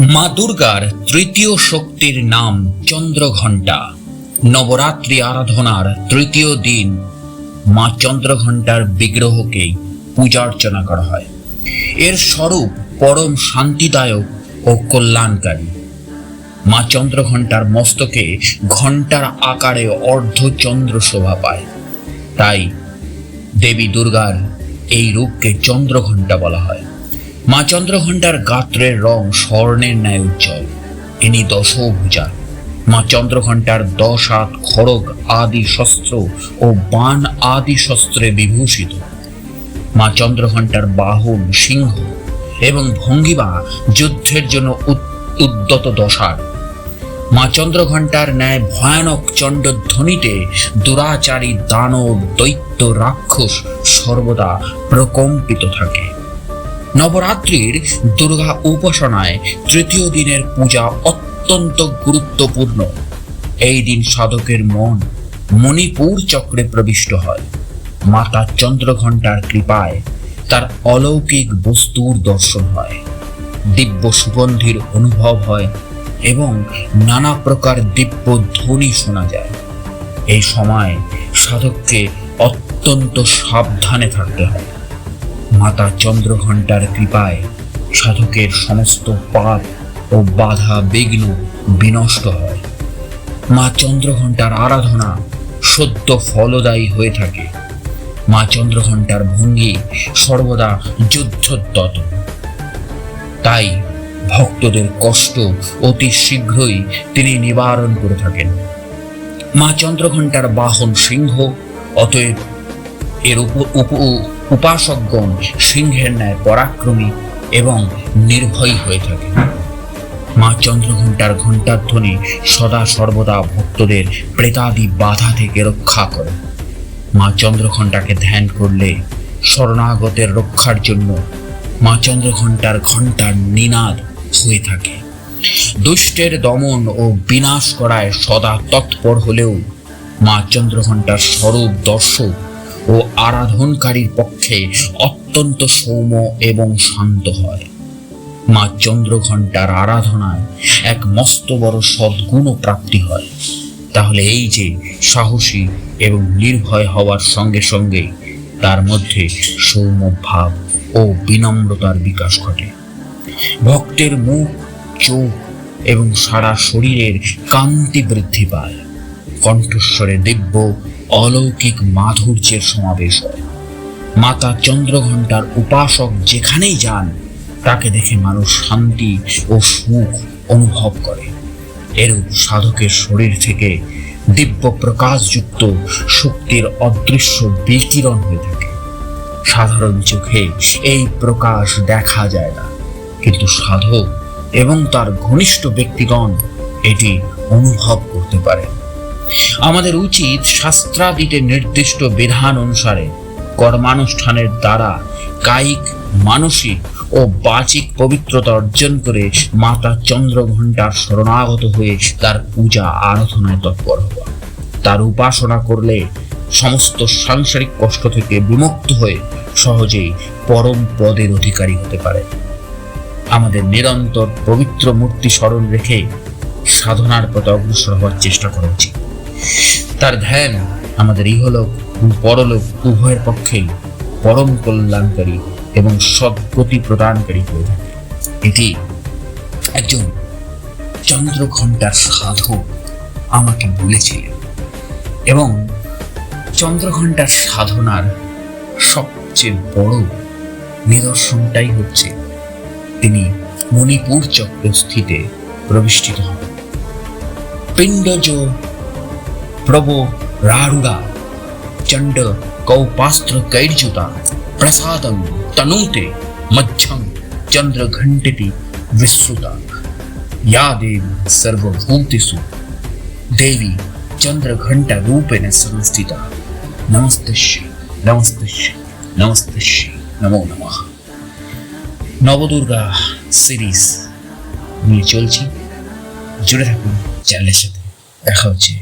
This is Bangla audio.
মা দুর্গার তৃতীয় শক্তির নাম চন্দ্রঘণ্টা। নবরাত্রি আরাধনার তৃতীয় দিন মা চন্দ্রঘণ্টার বিগ্রহকে পূজা অর্চনা করা হয়। এর স্বরূপ পরম শান্তিদায়ক ও কল্যাণকারী। মা চন্দ্রঘণ্টার মস্তকে ঘণ্টার আকারে অর্ধচন্দ্র শোভা পায়। তাই দেবী দুর্গার এই রূপকে চন্দ্রঘণ্টা বলা হয়। মা চন্দ্রঘণ্টার গাত্রের রং স্বর্ণের ন্যায় উজ্জ্বল। ইনি দশভুজা মা চন্দ্রঘণ্টার দশ হাত খড়গ আদি শস্ত্র ও বাণ আদি শস্ত্রে বিভূষিত। মা চন্দ্রঘণ্টার বাহন সিংহ এবং ভঙ্গিমা যুদ্ধের জন্য উদ্যত দশার। মা চন্দ্রঘণ্টার ন্যায় ভয়ানক চণ্ডধ্বনিতে দুরাচারী দানব দৈত্য রাক্ষস সর্বদা প্রকম্পিত থাকে। নবরাত্রির দুর্গা উপাসনায় তৃতীয় দিনের পূজা অত্যন্ত গুরুত্বপূর্ণ। এই দিন সাধকের মন মণিপুর চক্রে প্রবিষ্ট হয়। মাতা চন্দ্রঘণ্টার কৃপায় তার অলৌকিক বস্তুর দর্শন হয়। দিব্য সুগন্ধির অনুভব হয় এবং নানা প্রকার দিব্য ধ্বনি শোনা যায়। এই সময় সাধককে অত্যন্ত সাবধানে থাকতে হয়। মাতা চন্দ্রঘণ্টার কৃপায় সাধকের সমস্ত পাপ ও বাধা বিঘ্ন বিনষ্ট হয়। মা চন্দ্রঘণ্টার আরাধনা সত্য ফলদায়ী হয়ে থাকে। মা চন্দ্রঘণ্টার ভঙ্গি সর্বদা যুদ্ধোদ্যত। তাই ভক্তদের কষ্ট অতি শীঘ্রই তিনি নিবারণ করে থাকেন। মা চন্দ্রঘণ্টার বাহন সিংহ, অতএব এর উপ- উপাসকগণ সিংহের ন্যায় পরাক্রমী এবং নির্ভয়ী হয়ে থাকে। মা চন্দ্রঘণ্টার ঘণ্টার ধ্বনি সদা সর্বদা ভক্তদের প্রেতাদি বাধা থেকে রক্ষা করে। মা চন্দ্রঘণ্টাকে ধ্যান করলে শরণাগতের রক্ষার জন্য মা চন্দ্রঘণ্টার ঘণ্টার নিনাদ হয়ে থাকে। দুষ্টের দমন ও বিনাশ করায় সদা তৎপর হলেও মা চন্দ্রঘণ্টার স্বরূপ দর্শক ও আরাধনকারীর পক্ষে অত্যন্ত সৌম্য এবং শান্ত হয়। মা চন্দ্রঘণ্টার আরাধনায় এক মস্ত বড় সদ্গুণ প্রাপ্তি হয়। তাহলে এই যে সাহসী এবং নির্ভয় হওয়ার সঙ্গে সঙ্গে তার মধ্যে সৌম্য ভাব ও বিনম্রতার বিকাশ ঘটে। ভক্তের মুখ, চোখ এবং সারা শরীরের কান্তি বৃদ্ধি পায়। কণ্ঠস্বরে দিব্য অলৌকিক মাধুর্যের সমাবেশ হয়। মাতা চন্দ্রঘণ্টার উপাসক যেখানেই যান, তাকে দেখে মানুষ শান্তি ও সুখ অনুভব করে। এরূপ সাধকের শরীর থেকে দিব্য প্রকাশযুক্ত শক্তির অদৃশ্য বিকিরণ হয়ে থাকে। সাধারণ চোখে এই প্রকাশ দেখা যায় না। কিন্তু সাধক এবং তার ঘনিষ্ঠ ব্যক্তিগণ এটি অনুভব করতে পারে আমাদের উচিত শাস্ত্রাদিতে নির্দিষ্ট বিধান অনুসারে কর্মানুষ্ঠানের দ্বারা কায়িক, মানসিক ও বাচিক পবিত্রতা অর্জন করে মাতা চন্দ্রঘণ্টার শরণাগত হয়ে তার পূজা আরাধনায় তৎপর হওয়া। তার উপাসনা করলে সমস্ত সাংসারিক কষ্ট থেকে বিমুক্ত হয়ে সহজেই পরম পদের অধিকারী হতে পারে। আমাদের নিরন্তর পবিত্র মূর্তি স্মরণ রেখে সাধনার পথে অগ্রসর হওয়ার চেষ্টা করা উচিত। তার ধ্যান আমাদের ইহলোক পরলোক উভয়ের পক্ষেই পরম কল্যাণকারী এবং সদ্গতি প্রদানকারী হয়ে থাকে। এটি একজন চন্দ্রঘণ্টার সাধক আমাকে বলেছিলেন এবং চন্দ্রঘণ্টার সাধনার সবচেয়ে বড় নিদর্শনটাই হচ্ছে তিনি মণিপুর চক্রস্থিতে প্রবিষ্টিত হন। পিণ্ডজ ಪ್ರಭು ರಾಡುಗ ಚಂಡ ಕೌಪಾಸ್ತ್ರ ಕೈರ್ಜುತ ಪ್ರಸಾದಂ ತನೂತೆ ಮಧ್ಯಂ ಚಂದ್ರ ಘಂಟಿತಿ ವಿಶ್ರುತ ಯಾ ದೇವಿ ಸರ್ವಭೂತಿಸು ದೇವಿ ಚಂದ್ರ ಘಂಟ ರೂಪೇಣ ಸಂಸ್ಥಿತ ನಮಸ್ತೆ ಶ್ರೀ ನಮಸ್ತೆ ಶ್ರೀ ನಮಸ್ತೆ ಶ್ರೀ নমো নমঃ নবদুর্গা সিরিজ নিয়ে চলছি জুড়ে থাকুন চ্যানেলের সাথে দেখা হচ্ছে